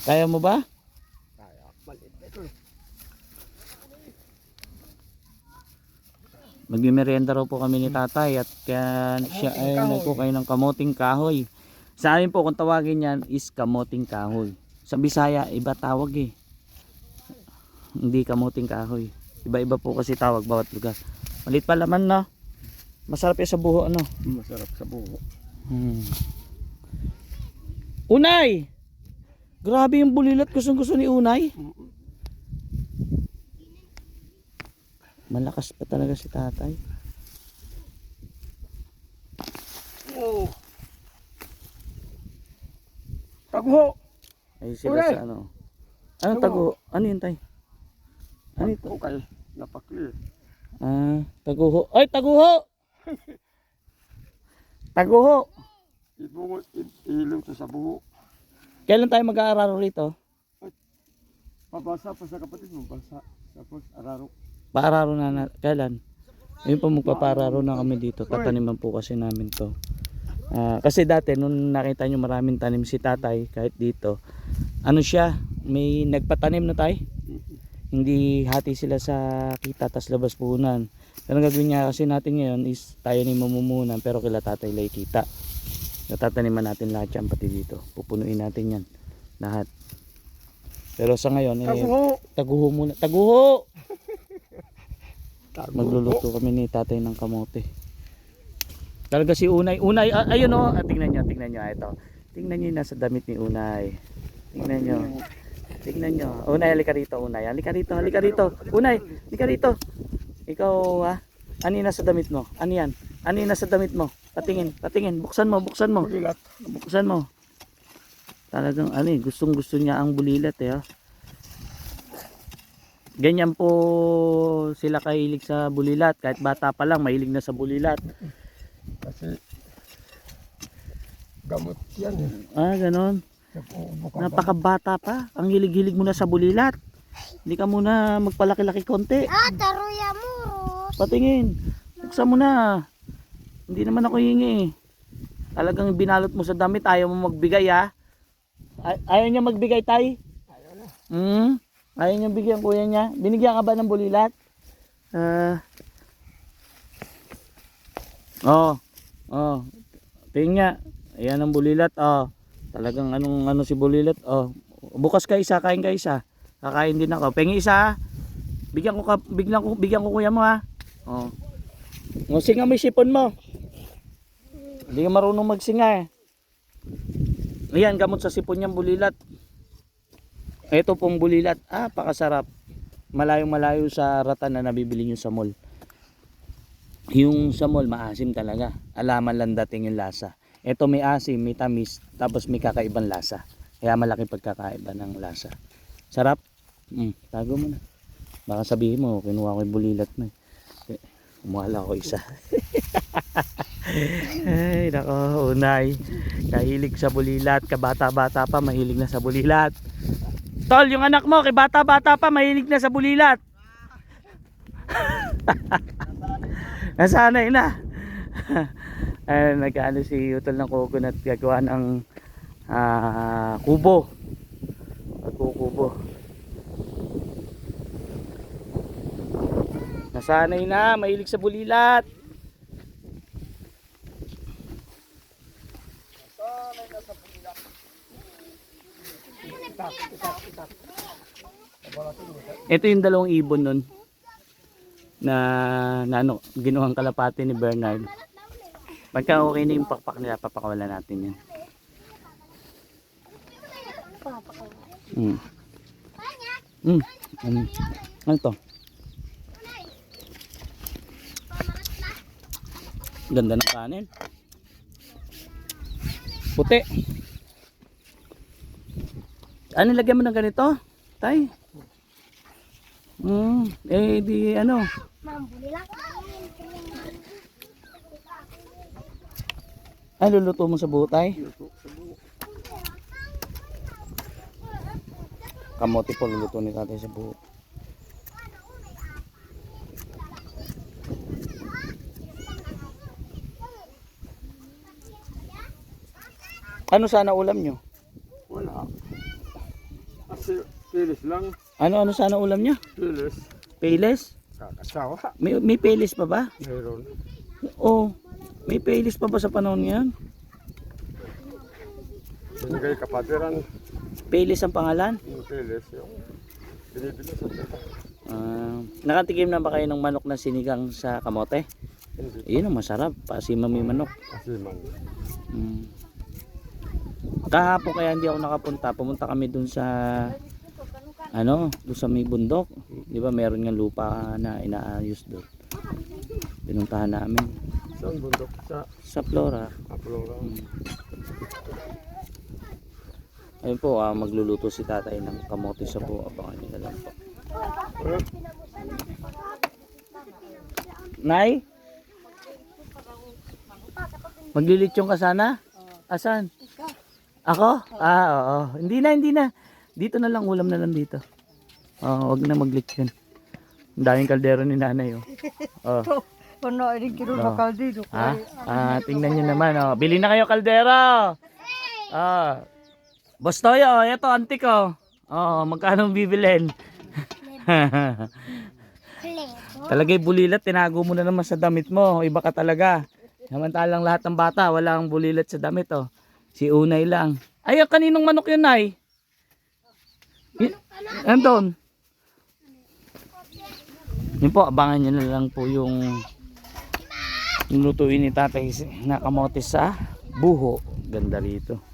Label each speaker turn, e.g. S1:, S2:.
S1: Kaya mo ba?
S2: Kaya, maliit na ito.
S1: Magmimerienda raw po kami ni tatay at kaya siya ay nagkukay ng kamoting kahoy. Sa amin po kung tawagin yan is kamoting kahoy. Sa Bisaya iba tawag eh. Hindi kamoting kahoy. Iba-iba po kasi tawag bawat lugar. Malit pa laman na. Masarap yan sa buho ano.
S2: Masarap sa buho.
S1: Hmm. Unay! Grabe yung bulilat gustong gusto ni Unay. Malakas pa talaga si tatay.
S2: Oo. Tagho!
S1: Ay sila sa ano. Anong tago? Ano yun tay? Ano ito?
S2: Ukal. Napakil.
S1: Ah, taguho. Ay, taguho! taguho!
S2: Ibungot, ilong to sa buho.
S1: Kailan tayo mag-aararo rito?
S2: Pabasa pa sa kapatid mo. Basa. Tapos araro.
S1: Paararo na, na kailan? Ayun po magpapararo na kami dito. Tataniman po kasi namin to. Ah, kasi dati nung nakita nyo maraming tanim si tatay kahit dito. Ano siya? May nagpatanim na tayo? Hindi hati sila sa kita tas labas puhunan. Pero ang gagawin niya kasi natin ngayon is tayo ni mamumunan pero kila tatay lay kita. Natataniman natin lahat yan pati dito. Pupunuin natin yan. Lahat. Pero sa ngayon, eh,
S2: Tagho!
S1: taguho muna. Taguho! Magluluto kami ni tatay ng kamote. Talaga si Unay. Unay, ah, ayun o. Ah, tingnan nyo, tingnan nyo. Ah, Ito. Tingnan nyo yung nasa damit ni Unay. Tingnan nyo. Tingnan nyo. Unay, halika rito, Unay. Halika rito, halika rito. Unay, halika rito. Ikaw, ah. Ano yung nasa damit mo? Ano yan? Ano yung nasa damit mo? Patingin, patingin. Buksan mo, buksan mo.
S2: Bulilat.
S1: Buksan mo. Talagang ano eh, gustong gusto niya ang bulilat eh. ah. Ganyan po sila kahilig sa bulilat. Kahit bata pa lang, mahilig na sa bulilat.
S2: Kasi gamot yan eh.
S1: Ah, ganon. Napakabata pa. Ang hilig-hilig mo na sa bulilat. Hindi ka muna magpalaki-laki konti.
S3: Ah, taruya mo.
S1: Patingin. Buksan mo na. Hindi naman ako hingi. Talagang binalot mo sa damit. Ayaw mo magbigay ha. Ay- ayaw niya magbigay tay.
S2: Ayaw na.
S1: Hmm? Ayaw niya bigyan kuya niya. Binigyan ka ba ng bulilat? Ah. oh. Oh. Tingnan nga. Ayan ang bulilat. Oh. Talagang anong ano si bulilat. Oh. Bukas ka isa, kain ka isa. Kakain din ako. Pengi isa ha. Bigyan ko ka, bigyan ko, bigyan ko kuya mo ha. Oh. O, singa mo yung sipon mo. Hindi ka marunong magsinga eh. Ayan, gamot sa sipon niyang bulilat. Ito pong bulilat. Ah, pakasarap. Malayong malayo sa ratan na nabibili nyo sa mall. Yung sa mall, maasim talaga. Alaman lang dating yung lasa. Ito may asim, may tamis, tapos may kakaibang lasa. Kaya malaki pagkakaiba ng lasa. Sarap. Mm, tago mo na. Baka sabihin mo, kinuha ko yung bulilat mo. eh. Umuhala ko isa. Ay, nako, unay. Kahilig sa bulilat. Kabata-bata pa, mahilig na sa bulilat. Tol, yung anak mo, kay bata-bata pa, mahilig na sa bulilat. Nasanay na. Ay, nag-ano si Utol ng coconut gagawa ng ah, kubo. Pagkukubo. Nasanay na, mahilig sa bulilat. Ito yung dalawang ibon nun na, na ano, ginuhang kalapati ni Bernard. Pagka okay na yung pakpak nila, papakawalan natin yan. Mm. Mm. Ano, ano to? Ganda ng kanin. Puti. Ano lagyan mo ng ganito? Tay? Mm, eh di ano? Ay luluto mo sa buo tay? Kamote po luluto ni tatay sa buo. Ano sana ulam nyo?
S2: Wala. Kasi pilis lang.
S1: Ano ano sana ulam niya?
S2: Pilis.
S1: Payless?
S2: Kakasawa.
S1: May may payless pa ba?
S2: Mayroon.
S1: Oo. May payless pa ba sa panahon ngayon?
S2: Binigay kapatiran.
S1: Payless ang pangalan?
S2: Yung pilis. Yung binibili sa tita.
S1: Ah, nakatikim na ba kayo ng manok na sinigang sa kamote?
S2: Hindi.
S1: Iyon ang masarap. Pasimam yung manok.
S2: Kasi man.
S1: Mm. Kahapon kaya hindi ako nakapunta. Pumunta kami dun sa ano, dun sa may bundok. 'Di ba meron nga lupa na inaayos doon. Pinuntahan namin
S2: Saan bundok? Sa
S1: sa Flora.
S2: Apolong lang.
S1: Ayun po, ah, magluluto si tatay ng kamote sa buo. Abangan niyo na lang po.
S2: Ano?
S1: Nay? Maglilitsyon ka sana? Asan? Ako? Ah, oo. Hindi na, hindi na. Dito na lang, ulam na lang dito. Oo, wag na maglitsyon. Ang daming kaldero ni nanay, oh. Oh.
S4: Ano, ini kilo
S1: No.
S4: na kaldido.
S1: Ha? Ah, tingnan nyo naman, oh. Bili na kayo kaldero! Ah. Boss Toyo, oh, eto, antik, oh. Oh, magkano bibilin? Talagay bulilat, tinago mo na naman sa damit mo. Iba ka talaga. Samantalang lahat ng bata, wala ang bulilat sa damit, oh. Si Unay lang. Ay, ah, kaninong manok yun, Nay? Anton? Yun po, abangan nyo na lang po yung yung lutuin ni tatay na kamote sa buho. Ganda rito.